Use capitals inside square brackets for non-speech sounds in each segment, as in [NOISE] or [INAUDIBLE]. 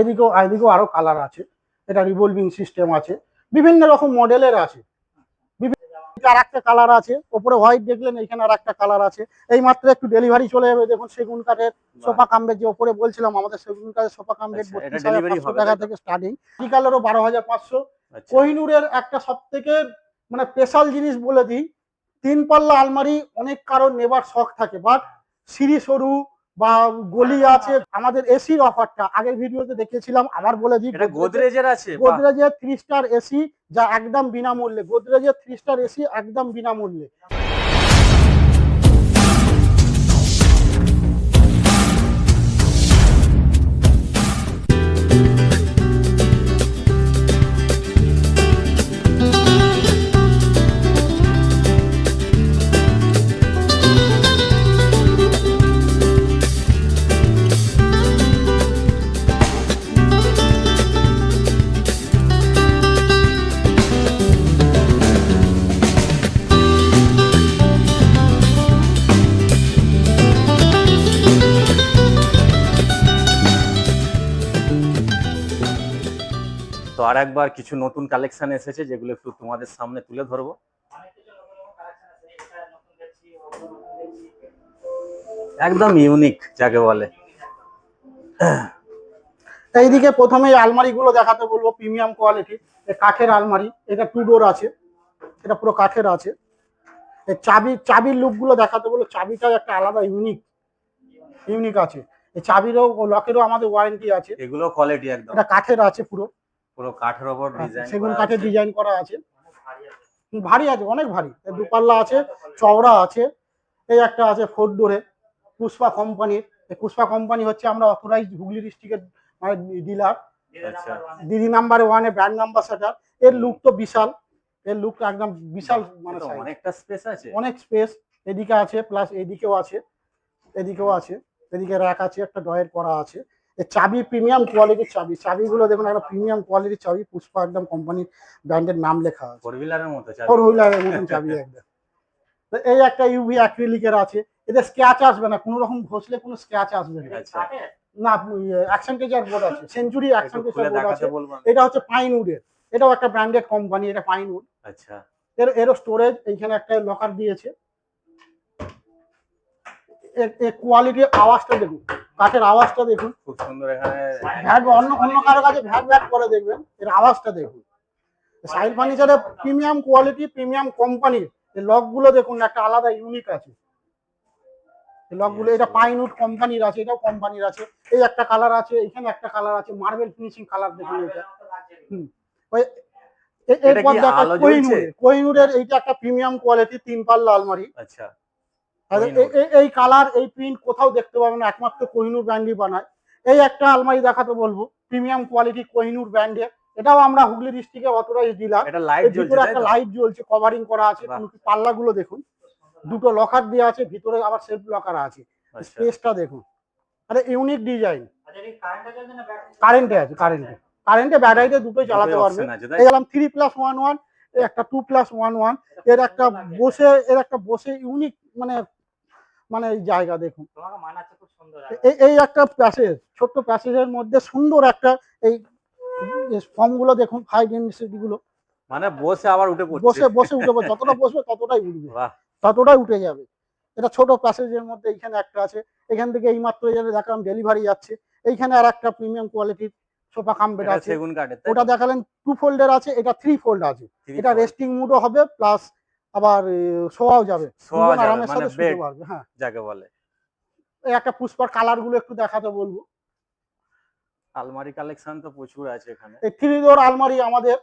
এদিকেও এদিকেও আরও কালার আছে। এটা রিভলভিং সিস্টেম আছে। বিভিন্ন রকম মডেলের আছে। বিভিন্ন আর একটা কালার আছে। ওপরে হোয়াইট দেখলেন এখানে আর একটা কালার আছে। এই মাত্র একটু ডেলিভারি চলে যাবে। দেখুন সেগুন কাঠের সোফা কাম্বের যে ওপরে বলছিলাম আমাদের সেগুন কাঠের সোফা কাম্বের আচ্ছা, বত্রিশ হাজার পাঁচশো টাকা থেকে স্টার্টিং কি কালারও বারো হাজার পাঁচশো। আচ্ছা। কোহিনুরের একটা সব থেকে মানে স্পেশাল জিনিস বলে দিই তিন পাল্লা আলমারি অনেক কারণ নেবার শখ থাকে বাট সিঁড়ি সরু বা গলি আছে আমাদের এসির অফারটা আগের ভিডিওতে দেখিয়েছিলাম আবার বলে দিই এটা গোদরেজের আছে গোদরেজের থ্রি স্টার এসি যা একদম বিনামূল্যে গোদরেজের থ্রি স্টার এসি একদম বিনামূল্যে। আর একবার কিছু নতুন কালেকশন এসেছে যেগুলো একটু তোমাদের সামনে তুলে ধরবো। একদম ইউনিক যাকে বলে। এইদিকে প্রথমে আলমারিগুলো দেখাতে বলব প্রিমিয়াম কোয়ালিটি কাঠের আলমারি এটা টু ডোর আছে এটা পুরো কাঠের আছে। এই চাবি চাবির লুকগুলো দেখাতে বলব চাবিটাও একটা আলাদা ইউনিক ইউনিক আছে। এই চাবিরও লকেরও আমাদের ওয়ারেন্টি আছে। এগুলো কোয়ালিটি একদম। এটা কাঠের আছে পুরো। পুরো কাঠের ওপর ডিজাইন সেগুন কাঠের ডিজাইন করা আছে। ভারী আছে। অনেক ভারী। দুপাল্লা আছে চওড়া আছে এই একটা আছে ফোর ডোরে পুষ্পা কোম্পানির পুষ্পা কোম্পানি হচ্ছে আমরা অথরাইজ হুগলি ডিস্ট্রিক্টের মানে ডিলার আচ্ছা। দিদি নাম্বারে ওয়ানে ব্র্যান্ড নাম্বার সেটার এর লুক তো বিশাল। এর লুক একদম বিশাল মানে অনেকটা স্পেস আছে। অনেক স্পেস এদিকে আছে প্লাস এদিকেও আছে এদিকেও আছে এদিকে র্যাক আছে একটা ডয়ের করা আছে। চাবি প্রিমিয়াম কোয়ালিটির চাবি। চাবিগুলো দেখুন একটা প্রিমিয়াম কোয়ালিটির চাবি পুষ্পা একদম কোম্পানির ব্র্যান্ডের নাম লেখা আছে। ফোর হুইলারের মতো চাবি। ফোর হুইলারের মতন চাবি একদম। তো এই একটা ইউভি অ্যাক্রিলিকের আছে। এতে স্ক্র্যাচ আসবে না কোনো রকম ঘষলে কোনো স্ক্র্যাচ আসবে না। আচ্ছা। না অ্যাকসেন্টেজার বোর্ড আছে। সেঞ্চুরি একটু অ্যাকসেন্টেজার খুলে বোর্ড আছে। এটা হচ্ছে পাইনউডের এটাও একটা ব্র্যান্ডেড কোম্পানি এটা পাইন উড আচ্ছা। এর এরও স্টোরেজ এইখানে একটা লকার দিয়েছে। কোয়ালিটির আওয়াজটা দেখুন। কাঠের আওয়াজটা দেখুন। খুব সুন্দর এখানে ভ্যাট অন্য অন্য কারও কাছে ভ্যাট ভ্যাট করে দেখবেন এর আওয়াজটা দেখুন। সাইড ফার্নিচারের প্রিমিয়াম কোয়ালিটি প্রিমিয়াম কোম্পানির এই লকগুলো দেখুন একটা আলাদা ইউনিক আছে। লকগুলো এটা পাইনউড কোম্পানির আছে এটাও কোম্পানির আছে। এই একটা কালার আছে এখানে একটা কালার আছে মার্বেল ফিনিশিং কালার দেখুন এটা। হুম। ওই এরপর দেখা আলো জ্বলছে? কোহিনুর কোহিনুরের এইটা একটা প্রিমিয়াম কোয়ালিটি তিন পাল্লা আলমারি। আচ্ছা। এই কালার এই প্রিন্ট কোথাও দেখতে পাবেন না একমাত্র কোহিনুর ব্র্যান্ডই বানায়। এই একটা আলমারি দেখাতে বলব প্রিমিয়াম কোয়ালিটি কোহিনুর ব্র্যান্ডের এটাও আমরা হুগলি ডিস্ট্রিক্টে অথরাইজ ডিলার এটা লাইট জ্বলছে একটা লাইট জ্বলছে কভারিং করা আছে। পাল্লাগুলো দেখুন দুটো লকার দেওয়া আছে ভিতরে আবার সেলফ লকার আছে। আচ্ছা। স্পেসটা দেখুন। আরে ইউনিক ডিজাইন কারেন্টে আছে কারেন্টে কারেন্টে ব্যাটারিতে দুটোই চালাতে পারবে। এই গেলাম থ্রি প্লাস ওয়ান ওয়ান একটা টু প্লাস ওয়ান ওয়ানের একটা বসে এর একটা বসে ইউনিক মানে মানে এই জায়গা দেখুন। এই এই একটা প্যাসেজ ছোট্ট প্যাসেজের মধ্যে সুন্দর একটা এই ফর্মগুলো দেখুন ফাইভ ইউনিভার্সিটি গুলো। মানে বসে আবার উঠে বসে বসে উঠে যতটা বসবে ততটাই উঠবে। ততটাই উঠে যাবে। এটা ছোট প্যাসেজের মধ্যে এইখানে একটা আছে। এখান থেকে এই মাত্র যে দেখালাম ডেলিভারি যাচ্ছে। এইখানে আর একটা প্রিমিয়াম কোয়ালিটির সোফা কাম বেড আছে। ওটা দেখালেন টু ফোল্ডের আছে এটা থ্রি ফোল্ড আছে। এটা। রেস্টিং মুডও হবে প্লাস আবার শোয়াও যাবে। মানে হ্যাঁ। যাকে বলে। এই একটা পুষ্পার কালারগুলো একটু দেখাতে বলব। আলমারি কালেকশন তো প্রচুর আছে এখানে। এই থ্রি ডোর আলমারি আমাদের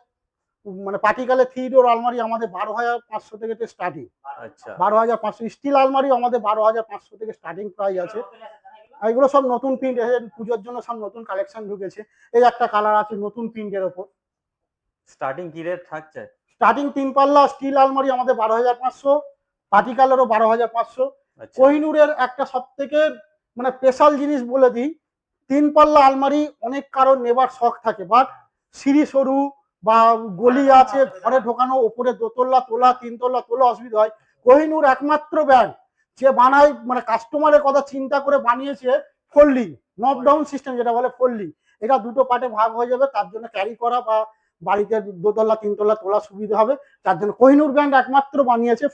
মানে পার্টিকালে থ্রি ডোর আলমারি আমাদের বারো হাজার পাঁচশো থেকে স্টার্টিং আচ্ছা। বারো হাজার পাঁচশো স্টিল আলমারি আমাদের বারো হাজার পাঁচশো থেকে স্টার্টিং প্রাইস আছে। এগুলো সব নতুন প্রিন্ট এসেছে পুজোর জন্য সব নতুন কালেকশন ঢুকেছে। এই একটা কালার আছে নতুন প্রিন্টের ওপর। স্টার্টিং কি রেট থাকছে? স্টার্টিং তিন পাল্লা স্টিল আলমারি আমাদের বারো হাজার পাঁচশো পার্টিকালেরও বারো হাজার পাঁচশো। আচ্ছা। কোহিনুরের একটা সব থেকে মানে স্পেশাল জিনিস বলে দিই তিন পাল্লা আলমারি অনেক কারণ নেবার শখ থাকে বাট সিঁড়ি সরু বা গলি আছে ঘরে ঢোকানো ওপরে দোতলা তোলা তিনতলা তোলা অসুবিধা হয়। কোহিনুর একমাত্র ব্যাংক যে বানায় মানে কাস্টমারের কথা চিন্তা করে বানিয়েছে ফোল্ডিং নক ডাউন সিস্টেম যেটা বলে ফোল্ডিং। এটা দুটো পার্টে ভাগ হয়ে যাবে তার জন্য ক্যারি করা বা বাড়িতে দোতলা তিনতলা তোলা সুবিধা হবে। তার জন্য কোহিনুর ব্র্যান্ড একমাত্র বানিয়েছে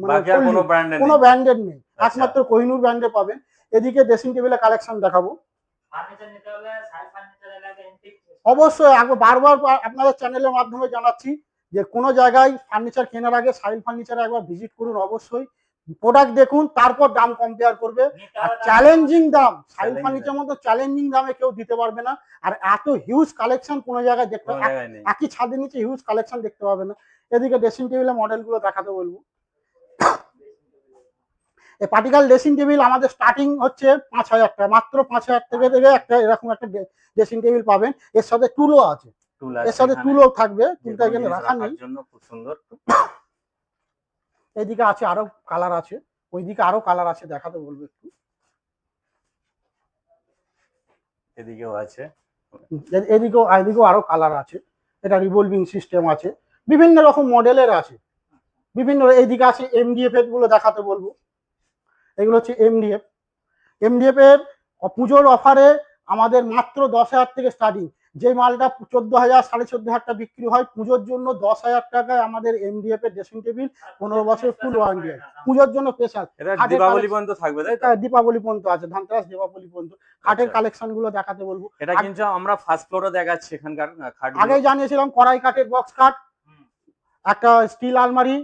মানে কোনো। ব্র্যান্ডের নেই। আচ্ছা। একমাত্র কোহিনুর ব্র্যান্ডে পাবেন। এদিকে ড্রেসিং টেবিলের কালেকশন দেখাবো। অবশ্যই বারবার আপনাদের চ্যানেলের মাধ্যমে জানাচ্ছি যে কোনো জায়গায় ফার্নিচার কেনার আগে সাইল ফার্নিচারে একবার ভিজিট করুন অবশ্যই। প্রোডাক্ট দেখুন তারপর দাম কম্পেয়ার করবে। আর চ্যালেঞ্জিং দাম সাইল ফার্নিচার মতো চ্যালেঞ্জিং দামে কেউ দিতে পারবে না। আর এত হিউজ কালেকশন কোনো জায়গায় দেখতে একই ছাদের নিচে হিউজ কালেকশন দেখতে পাবে না। এদিকে ড্রেসিং টেবিলের মডেলগুলো দেখাতে বলব। এই পার্টিকাল ড্রেসিং টেবিল আমাদের স্টার্টিং হচ্ছে পাঁচ হাজার টাকা। মাত্র পাঁচ হাজার থেকে থেকে একটা এরকম একটা ড্রেসিং টেবিল পাবেন। এর সাথে টুলও আছে। এর সাথে টুলও থাকবে টুলটা এখানে রাখা নেই। জন্য খুব সুন্দর। [COUGHS] এদিকে আছে আরও কালার আছে। ওইদিকে আরও কালার আছে দেখাতে বলব একটু। এদিকেও আছে। এদিকেও এদিকেও আরও কালার আছে। এটা রিভলভিং সিস্টেম আছে। বিভিন্ন রকম মডেলের আছে। বিভিন্ন এইদিকে আছে এমডিএফ এরগুলো দেখাতে বলব। এগুলো হচ্ছে এমডিএফ এমডিএফ এর পুজোর অফারে আমাদের মাত্র দশ হাজার থেকে স্টার্টিং যে মালটা চোদ্দ হাজার সাড়ে চোদ্দ হাজার টাকা বিক্রি হয় পুজোর জন্য দশ হাজার টাকায় আমাদের এমডিএফ এর ড্রেসিং টেবিল পনেরো বছর ফুল ওয়ারেন্টি আছে। পুজোর জন্য স্পেশাল দীপাবলি পর্যন্ত থাকবে তাই দীপাবলি পর্যন্ত আছে ধানতেরাস দীপাবলি পর্যন্ত। খাটের আচ্ছা। কালেকশনগুলো দেখাতে বলব। এটা কিন্তু আমরা ফার্স্ট ফ্লোরে দেখাচ্ছি এখানকার খাট আগে জানিয়েছিলাম কড়াই কাঠের বক্স হুম। একটা স্টিল আলমারি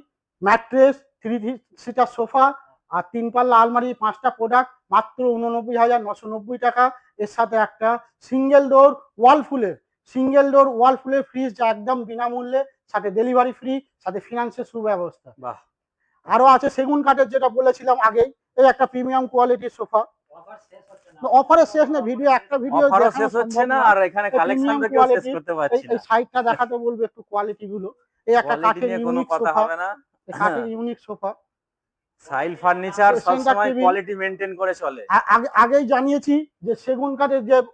ম্যাট্রেস থ্রি সিটার সোফা আর তিন পাল্লা আলমারি পাঁচটা প্রোডাক্ট মাত্র উননব্বই হাজার নশো নব্বই টাকা। এর সাথে একটা সিঙ্গেল ডোর ওয়াল ফুলের সিঙ্গেল ডোর ওয়াল ফুলের ফ্রিজ যা একদম বিনামূল্যে সাথে ডেলিভারি ফ্রি সাথে ফিনান্সের সুব্যবস্থা। বাহ। আরও আছে সেগুন কাঠের যেটা বলেছিলাম আগেই এই একটা প্রিমিয়াম কোয়ালিটির সোফা অফার শেষ না। অফারের শেষ না ভিডিও একটা ভিডিও শেষ হচ্ছে না আর এখানে কালেকশন থেকেও শেষ করতে পারছি এই সাইডটা দেখাতে বলব একটু কোয়ালিটি গুলো। এই একটা কাঠের ইউনিক সোফা কাঠের। ইউনিক সোফা সাইল ফার্নিচার সবসময় কোয়ালিটি মেনটেন করে চলে। আগেই জানিয়েছি যে সেগুন কাঠের যে